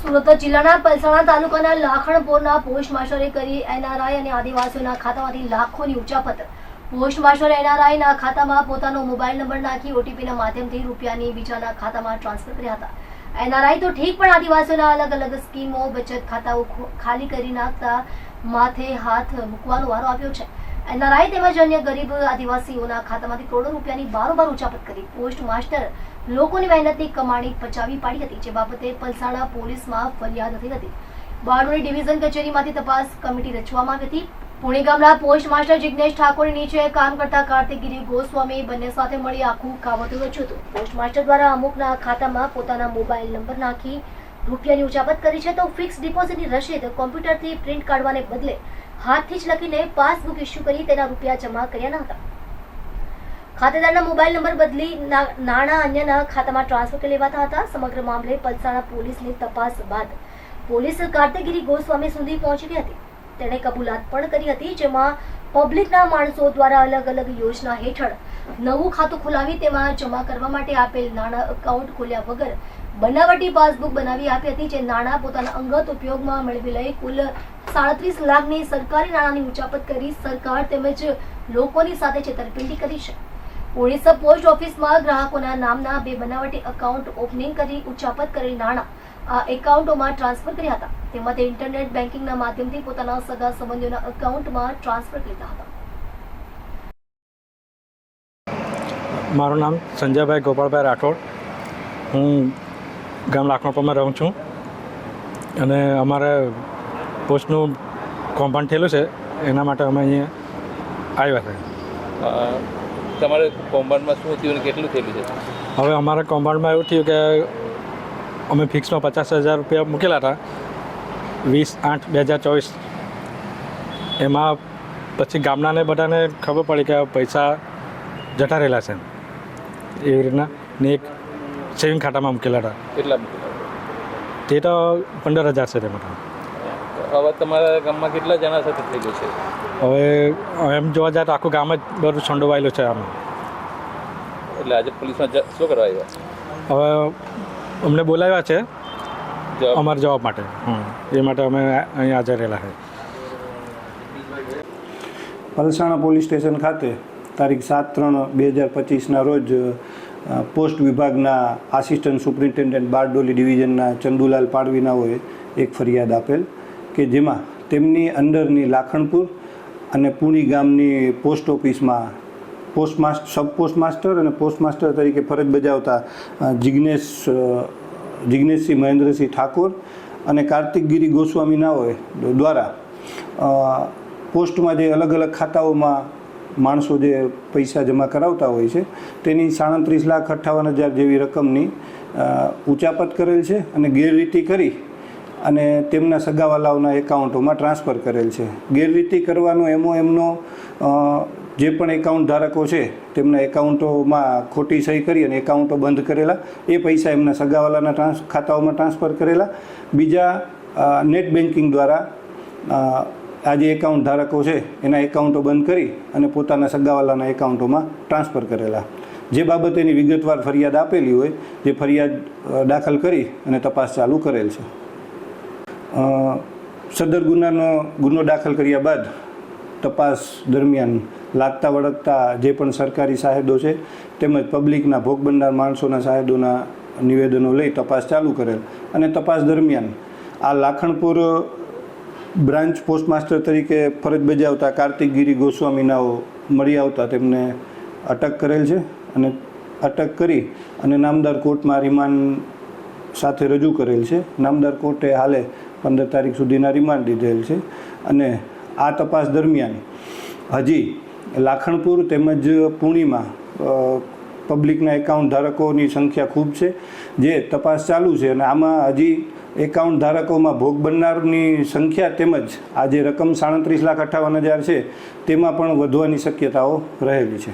સુરત જિલ્લાના પલસાણા તાલુકાના લાખણપોરના પોસ્ટ માસ્ટરે કરી એનઆરઆઈ અને આદિવાસીઓના ખાતામાંથી લાખોની ઉચાપત પોસ્ટ માસ્ટર એનઆરઆઈના ખાતામાં પોતાનો મોબાઈલ નંબર નાખી ઓટીપીના માધ્યમથી રૂપિયાની બીજાના ખાતામાં ટ્રાન્સફર કર્યા હતા. એનઆરઆઈ તો ઠીક પણ આદિવાસીઓના અલગ અલગ સ્કીમો, બચત ખાતાઓ ખાલી કરી નાખતા માથે હાથ મૂકવાનો વારો આવ્યો છે. એનઆરઆઈ તેમજ અન્ય ગરીબ આદિવાસીઓના ખાતામાંથી કરોડો રૂપિયાની બારોબાર ઉચાપત કરી પોસ્ટ માસ્ટર લોકોની મહેનતની કમાણી પચાવી પાડી હતી, જે બાબતે પલસાણા પોલીસમાં ફરિયાદ થઈ હતી. બારડોલી ડિવિઝન કચેરીમાંથી તપાસ કમિટી રચવામાં આવી હતી. પુણે ગામના પોસ્ટ માસ્ટર જિજ્ઞેશ ઠાકોરની નીચે કામ કરતા કાર્તિકગીરી ગોસ્વામી બંને સાથે મળી આખું કાવતું રચ્યું હતું. પોસ્ટ માસ્ટર દ્વારા અમુકના ખાતામાં પોતાના મોબાઈલ નંબર નાખી રૂપિયાની ઉચાપત કરી છે, તો ફિક્સ ડિપોઝિટની રસીદ કોમ્પ્યુટરથી પ્રિન્ટ કાઢવાને બદલે હાથથી જ લખીને પાસબુક ઇસ્યુ કરી તેના રૂપિયા જમા કર્યા ન હતા. ખાતેદારના મોબાઈલ નંબર બદલી નાણાં અન્યના ખાતામાં ટ્રાન્સફર કરી લેવાતા હતા. સમગ્ર મામલે પલસાણા પોલીસની તપાસ બાદ પોલીસ કાર્તિગીરી ગોસ્વામી સુધી પહોંચી હતી. તેણે કબૂલાત પણ કરી હતી, જેમાં પબ્લિકના માણસો દ્વારા અલગ અલગ યોજના હેઠળ નવું ખાતું ખોલાવી તેમાં જમા કરવા માટે આપેલ નાણાં એકાઉન્ટ ખોલ્યા વગર બનાવટી પાસબુક બનાવી આપી હતી, જે નાણાં પોતાના અંગત ઉપયોગમાં મેળવી લઈ કુલ સાડત્રીસ લાખની સરકારી નાણાંની ઉચાપત કરી સરકાર તેમજ લોકોની સાથે છેતરપિંડી કરી છે. પોલીસ પોસ્ટ ઓફિસમાં ગ્રાહકોના નામના બે બનાવટી એકાઉન્ટ ઓપનિંગ કરી ઉચાપત કરેલ નાણાં આ એકાઉન્ટોમાં ટ્રાન્સફર કર્યા હતા. તેમાં તે ઇન્ટરનેટ બેન્કિંગના માધ્યમથી પોતાના સગા સંબંધીઓના એકાઉન્ટમાં ટ્રાન્સફર કરતા હતા. મારું નામ સંજયભાઈ ગોપાલભાઈ રાઠોડ. હું ગામ લાખણપરમાં રહું છું. અને અમારે પોસ્ટનું કૌભાંડ થયેલું છે એના માટે અમે અહીંયા આવ્યા છે. તમારે કૌભાંડમાં શું થયું અને કેટલું થયેલું છે? હવે અમારા કૌભાંડમાં એવું થયું કે અમે ફિક્સમાં પચાસ હજાર રૂપિયા મૂકેલા હતા વીસ આઠ બે હજાર ચોવીસ. એમાં પછી ગામડાને બધાને ખબર પડી કે પૈસા જતા રહેલા છે. એવી રીતના ને એક સેવિંગ ખાતામાં મૂકેલા હતા. કેટલા? તે તો પંદર હજાર છે તે. તેમાં હવે તમારા ગામમાં કેટલા જણા સાથે થઈ ગયું છે? હવે એમ જોવા જાય તો આખું ગામ જ બધું સંડોવાયેલું છે આમ. એટલે આજે પોલીસમાં શું કરવા આવ્યા? હવે અમને બોલાવ્યા છે અમારા જવાબ માટે. એ માટે અમે અહીં હાજર રહેલા છે. પલસાણા પોલીસ સ્ટેશન ખાતે તારીખ સાત ત્રણ બે હજાર પચીસના રોજ પોસ્ટ વિભાગના આસિસ્ટન્ટ સુપ્રિન્ટેન્ડન્ટ બારડોલી ડિવિઝનના ચંદુલાલ પાડવીનાઓએ એક ફરિયાદ આપેલ. કે જેમાં તેમની અંદરની લાખણપુર અને પુણી ગામની પોસ્ટ ઓફિસમાં post master sub post master અને પોસ્ટ માસ્ટર તરીકે ફરજ બજાવતા જિજ્ઞેશ જિજ્ઞેશસિંહ મહેન્દ્રસિંહ ઠાકોર અને કાર્તિકગીરી હોય દ્વારા પોસ્ટમાં જે અલગ અલગ ખાતાઓમાં માણસો જે પૈસા જમા કરાવતા હોય છે, તેની સાડત્રીસ લાખ અઠ્ઠાવન હજાર જેવી રકમની ઉચાપત કરેલ છે અને ગેરરીતિ કરી અને તેમના સગાવાલાઓના એકાઉન્ટોમાં ટ્રાન્સફર કરેલ છે. ગેરરીતિ કરવાનો એમો એમનો જે પણ એકાઉન્ટ ધારકો છે, તેમના એકાઉન્ટોમાં ખોટી સહી કરી અને એકાઉન્ટો બંધ કરેલા, એ પૈસા એમના સગાવાલાના ટ્રાન્સ, ખાતાઓમાં ટ્રાન્સફર કરેલા. બીજા નેટ બેન્કિંગ દ્વારા આ જે એકાઉન્ટ ધારકો છે, એના એકાઉન્ટો બંધ કરી અને પોતાના સગાવાલાના એકાઉન્ટોમાં ટ્રાન્સફર કરેલા. જે બાબતેની વિગતવાર ફરિયાદ આપેલી હોય, જે ફરિયાદ દાખલ કરી અને તપાસ ચાલુ કરેલ છે. સદર ગુનાનો ગુનો દાખલ કર્યા બાદ તપાસ દરમિયાન લાગતા વળગતા જે પણ સરકારી સાહેદો છે, તેમજ પબ્લિકના ભોગ માણસોના સાહેદોના નિવેદનો લઈ તપાસ ચાલુ કરેલ. અને તપાસ દરમિયાન આ લાખણપુર બ્રાન્ચ પોસ્ટમાસ્ટર તરીકે ફરજ બજાવતા કાર્તિક ગિરી ગોસ્વામીનાઓ મળી આવતા તેમને અટક કરેલ છે અને અટક કરી અને નામદાર કોર્ટમાં રિમાન્ડ સાથે રજૂ કરેલ છે. નામદાર કોર્ટે હાલે પંદર તારીખ સુધીના રિમાન્ડ દીધેલ છે. અને આ તપાસ દરમિયાન હજી લાખણપુર તેમજ પૂણીમાં પબ્લિકના એકાઉન્ટ ધારકોની સંખ્યા ખૂબ છે. જે તપાસ ચાલુ છે અને આમાં હજી એકાઉન્ટ ધારકોમાં ભોગ બનનારની સંખ્યા તેમજ આ જે રકમ સાડત્રીસ લાખ અઠ્ઠાવન હજાર છે, તેમાં પણ વધવાની શક્યતાઓ રહેલી છે.